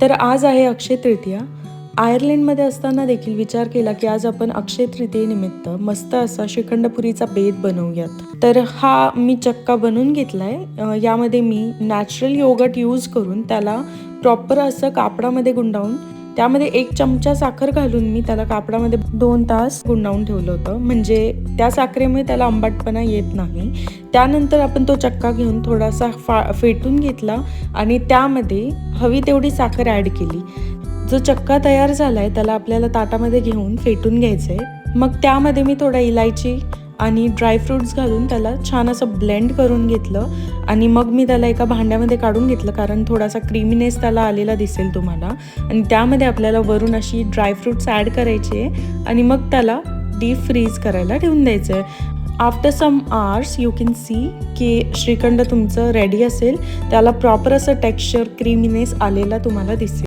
तर आज आहे अक्षय तृतीया. आयर्लंडमध्ये असताना देखील विचार केला की आज आपण अक्षय तृतीयेनिमित्त मस्त असा श्रीखंडपुरीचा बेत बनवूयात. तर हा मी चक्का बनवून घेतलाय. यामध्ये मी नॅचरल योगट यूज करून त्याला प्रॉपर असं कापडामध्ये गुंडाळून त्यामध्ये एक चमचा साखर घालून मी त्याला कापडामध्ये दोन तास गुंडावून ठेवलं होतं. म्हणजे त्या साखरेमुळे त्याला आंबाटपणा येत नाही. त्यानंतर आपण तो चक्का घेऊन थोडासा फा फेटून घेतला आणि त्यामध्ये हवी तेवढी साखर ॲड केली. जो चक्का तयार झाला आहे त्याला आपल्याला ताटामध्ये घेऊन फेटून घ्यायचं आहे मग त्यामध्ये मी थोडा इलायची आणि ड्रायफ्रूट्स घालून त्याला छान असं ब्लेंड करून घेतलं. आणि मग मी त्याला एका भांड्यामध्ये काढून घेतलं कारण थोडासा क्रीमीनेस त्याला आलेला दिसेल तुम्हाला. आणि त्यामध्ये आपल्याला वरून अशी ड्रायफ्रूट्स ॲड करायचे आणि मग त्याला डीप फ्रीज करायला ठेवून द्यायचं आहे after some hours you can see की श्रीखंड तुमचं रेडी असेल. त्याला प्रॉपर असं टेक्स्चर क्रीमीनेस आलेला तुम्हाला दिसेल.